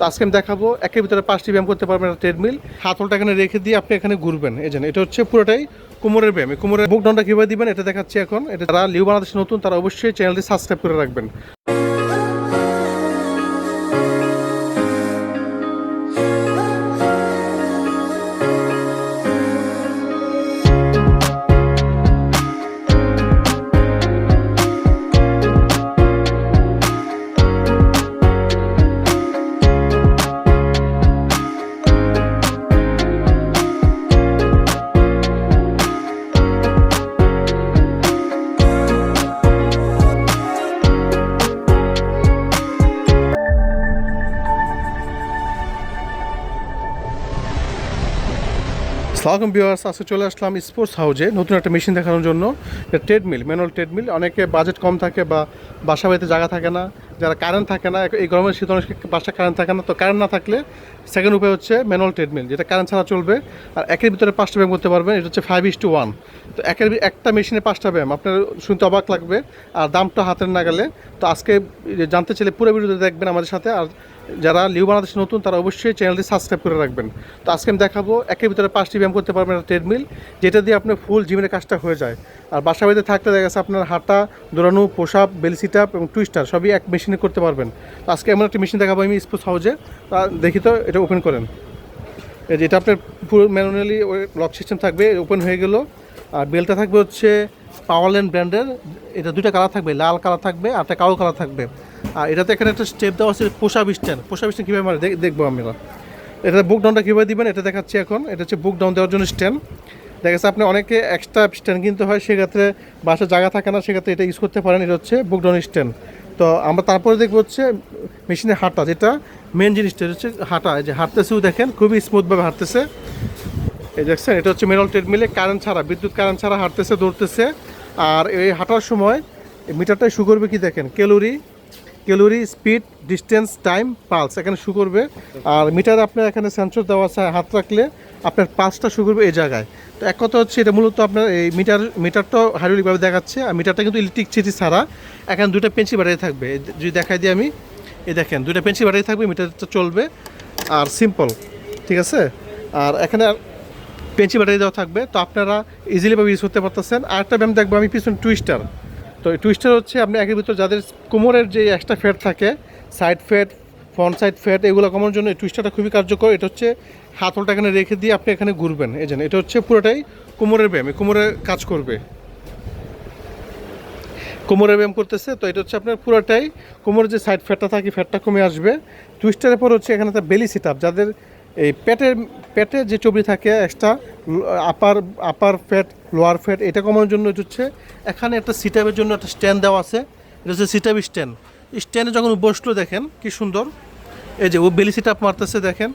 তো আজকে আমি দেখাবো, একের ভিতরে পাঁচটি ব্যায়াম করতে পারবেন ট্রেডমিল হাতলটা এখানে রেখে দিয়ে আপনি এখানে ঘুরবেন। এই জন্য এটা হচ্ছে পুরোটাই কোমরের ব্যায়াম। কুমোরের বুক ডাউনটা কীভাবে দিবেন, এটা দেখাচ্ছি এখন। এটা যারা লিউ বাংলাদেশ নতুন, তারা অবশ্যই চ্যানেলটি সাবস্ক্রাইব করে রাখবেন। সালাম বিওয়ার্স আজকে চলে আসলাম স্পোর্টস হাউজে নতুন একটা মেশিন দেখানোর জন্য। ট্রেডমিল ম্যানুয়াল ট্রেডমিল অনেকে বাজেট কম থাকে বা বাসা বাড়িতে জায়গা থাকে না। যারা কারেন্ট থাকে না, এই গরমের শীত অনেক বাসা কারেন্ট থাকে না, তো কারেন্ট না থাকলে সেকেন্ড উপায় হচ্ছে ম্যানুয়াল ট্রেডমিল যেটা কারেন্ট ছাড়া চলবে। আর একের ভিতরে পাঁচটা ব্যায়াম করতে পারবেন, এটা হচ্ছে ফাইভ ইস টু ওয়ান তো একের একটা মেশিনে পাঁচটা ব্যায়াম, আপনার শুনতে অবাক লাগবে, আর দামটা হাতের নাগালে। তো আজকে জানতে চাইলে পুরো ভিডিওতে দেখবেন আমাদের সাথে, আর যারা লিউ বাংলাদেশ নতুন, তারা অবশ্যই চ্যানেলটি সাবস্ক্রাইব করে রাখবেন। তো আজকে আমি দেখাবো, একের ভিতরে পাঁচটি ব্যায়াম করতে পারবেন একটা ট্রেডমিল যেটা দিয়ে আপনার ফুল জিমের কাজটা হয়ে যায়। আর বাসা বাড়িতে থাকতে দেখা গেছে আপনার হাঁটা, দৌড়ানো পোশাপ বেল সিট আপ এবং টুইস্টার সবই এক মেশিনে করতে পারবেন। আজকে এমন একটা মেশিন দেখাবো, আমি স্পোর্টস হাউজে দেখি তো, এটা ওপেন করেন। এই যে এটা আপনার পুরো ম্যানুয়ালি লক সিস্টেম থাকবে ওপেন হয়ে গেল। আর বেলটা থাকবে হচ্ছে পাওয়ারল্যান্ড ব্র্যান্ডের এটা দুটা কালার থাকবে, লাল কালার থাকবে আর একটা কালো কালার থাকবে। আর এটাতে এখানে একটা স্টেপ দেওয়া আছে পোষা স্ট্যান্ড পোষা স্ট্যান্ড কীভাবে দেখ- দেখব আমরা? এটা বুক ডাউনটা কীভাবে দিবেন, এটা দেখাচ্ছি এখন। এটা হচ্ছে বুক ডাউন দেওয়ার জন্য স্ট্যান্ড দেখা যাচ্ছে আপনি অনেকে এক্সট্রা স্ট্যান্ড কিনতে হয়, সেক্ষেত্রে বাসার জায়গা থাকে না, সেক্ষেত্রে এটা ইউজ করতে পারেন। এটা হচ্ছে বুক ডাউন স্ট্যান্ড তো আমরা তারপরে দেখব হচ্ছে মেশিনের হাঁটা, যেটা মেন জিনিসটা হচ্ছে হাঁটা। যে হাঁটতেছেও দেখেন, খুবই স্মুথভাবে হাঁটতেছে। এই দেখছেন, এটা হচ্ছে মেরাল ট্রেডমিলে কারেন্ট ছাড়া, বিদ্যুৎ কারেন্ট ছাড়া হাঁটতেছে, দৌড়তেছে। আর এই হাঁটার সময় মিটারটাই শু করবে কি দেখেন calorie calorie, speed, distance, time, pulse এখানে শু করবে। আর মিটারে আপনার এখানে সেন্সর দেওয়া আছে হাত রাখলে আপনার পালসটা শু করবে এই জায়গায়। তো এক কথা হচ্ছে এটা মূলত আপনার এই মিটার মিটারটাও হাইড্রোলিকভাবে দেখাচ্ছে আর মিটারটা কিন্তু ইলেকট্রিক সিটি ছাড়া এখানে দুটো পেন্সিল ব্যাটারি থাকবে। যদি দেখাই দিই আমি, এই দেখেন দুটো পেন্সিল ব্যাটারি থাকবে, মিটারটা চলবে আর সিম্পল ঠিক আছে? আর এখানে পেন্সিল ব্যাটারি দেওয়া থাকবে। তো আপনারা ইজিলিভাবে ইউজ করতে পারতেছেন। আর একটা ব্যায়াম দেখব আমি, পিছনে টুইস্টার তো টুইস্টার হচ্ছে আপনি একের ভিতর যাদের কোমরের যে এক্সট্রা ফ্যাট থাকে side fat front side fat এগুলো কমানোর জন্য টুইস্টারটা খুবই কার্যকর। এটা হচ্ছে হাতলটা এখানে রেখে দিয়ে আপনি এখানে ঘুরবেন। এই জন্য এটা হচ্ছে পুরোটাই কোমরের ব্যায়াম। কোমরের কাজ করবে। কোমরের ব্যায়াম করতেছে, তো এটা হচ্ছে আপনার পুরোটাই কোমরের যে সাইড ফ্যাটটা থাকে ফ্যাটটা কমে আসবে। টুইস্টারের পর হচ্ছে এখানে একটা বেলি সেট যাদের এই পেটের, পেটে যে চবড়ি থাকে extra upper upper fat lower fat এটা কমানোর জন্য হচ্ছে, এখানে একটা সিটাপের জন্য একটা স্ট্যান্ড দেওয়া আছে। এটা হচ্ছে সিটাপ স্ট্যান্ড স্ট্যান্ডে যখন বসল দেখেন, কি সুন্দর। এই যে ও বেলি সিট মারতেছে, দেখেন।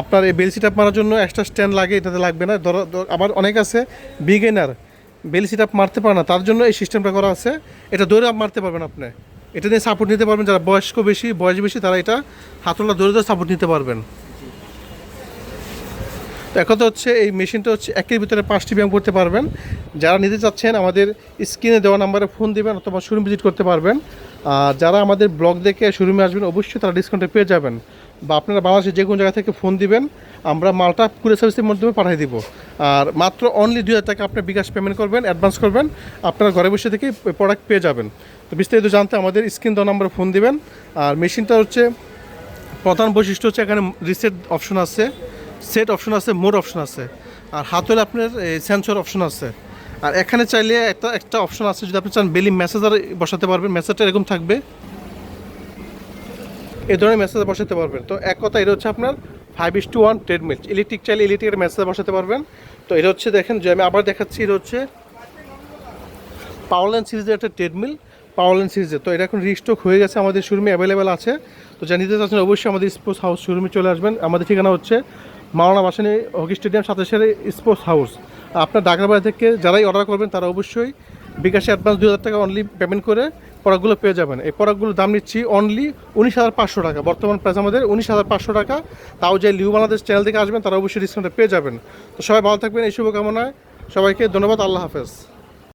আপনার এই বেলি সিট মারার জন্য এক্সট্রা স্ট্যান্ড লাগে, এটাতে লাগবে না। ধরো আবার অনেক আছে বিগেনার বেলি সিট মারতে পারে না। তার জন্য এই সিস্টেমটা করা আছে। এটা দৌড়ে আপ মারতে পারবেন আপনি। এটা দিয়ে সাপোর্ট নিতে পারবেন। যারা বয়স্ক বেশি, বয়স বেশি, তারা এটা হাতলা দৌড়ে দৌড়ে সাপোর্ট নিতে পারবেন। এখন তো হচ্ছে এই মেশিনটা হচ্ছে একের ভিতরে পাঁচটি ব্যায়াম করতে পারবেন। যারা নিতে চাচ্ছেন আমাদের স্ক্রিনে দেওয়া নাম্বারে ফোন দিবেন অথবা শোরুম ভিজিট করতে পারবেন। আর যারা আমাদের ব্লগ দেখে শোরুমে আসবেন, অবশ্যই তারা ডিসকাউন্টে পেয়ে যাবেন। বা আপনারা বাংলাদেশের যে কোনো জায়গা থেকে ফোন দিবেন, আমরা মালটা কুরিয়ার সার্ভিসের মাধ্যমে পাঠিয়ে দিব। আর মাত্র অনলি দুই হাজার টাকা আপনার বিকাশ পেমেন্ট করবেন অ্যাডভান্স করবেন, আপনারা ঘরে বসে থেকে প্রোডাক্ট পেয়ে যাবেন। তো বিস্তারিত জানতে আমাদের স্ক্রিন দেওয়া নাম্বারে ফোন দিবেন। আর মেশিনটা হচ্ছে প্রধান বৈশিষ্ট্য হচ্ছে এখানে রিসেট অপশন আছে। সেট অপশন আছে মোড অপশন আছে। আর হাতের আপনার সেন্সর অপশন আছে। আর এখানে চাইলে একটা একটা অপশন আছে, যদি আপনি চান বেলি মেসেজার বসাতে পারবেন। মেসেজটা এরকম থাকবে। এই ধরনের মেসেজ বসাতে পারবেন। তো এক কথা, এটা হচ্ছে আপনার five is two one treadmill electric চাইলে ইলেকট্রিকের মেসেজ বসাতে পারবেন। তো এটা হচ্ছে দেখেন, যে আমি আবার দেখাচ্ছি, এটা হচ্ছে পাওয়ারল্যান্ড সিরিজের একটা ট্রেডমিল পাওয়ারল্যান্ড সিরিজের তো এটা এখন রিস্টক হয়ে গেছে, আমাদের শোরুমে অ্যাভেলেবেল আছে। তো যা নিতে চাচ্ছেন, অবশ্যই আমাদের স্পোর্টস হাউস শোরুমে চলে আসবেন। আমাদের ঠিকানা হচ্ছে মাওলানা বাসানি হকি স্টেডিয়াম সাতাশের স্পোর্টস হাউস আপনার ডাকরাবাড়ি থেকে যারাই অর্ডার করবেন, তারা অবশ্যই বিকাশে অ্যাডভান্স দু হাজার টাকা অনলি পেমেন্ট করে প্রোডাক্টগুলো পেয়ে যাবেন। এই প্রোডাক্টগুলোর দাম নিচ্ছি অনলি উনিশ হাজার পাঁচশো টাকা। বর্তমান প্রাইস আমাদের উনিশ হাজার পাঁচশো টাকা। তাও যে লিউ বাংলাদেশ চ্যানেল থেকে আসবেন, তারা অবশ্যই ডিসকাউন্টে পেয়ে যাবেন। তো সবাই ভালো থাকবেন, এই শুভকামনায় সবাইকে ধন্যবাদ, আল্লাহ হাফেজ।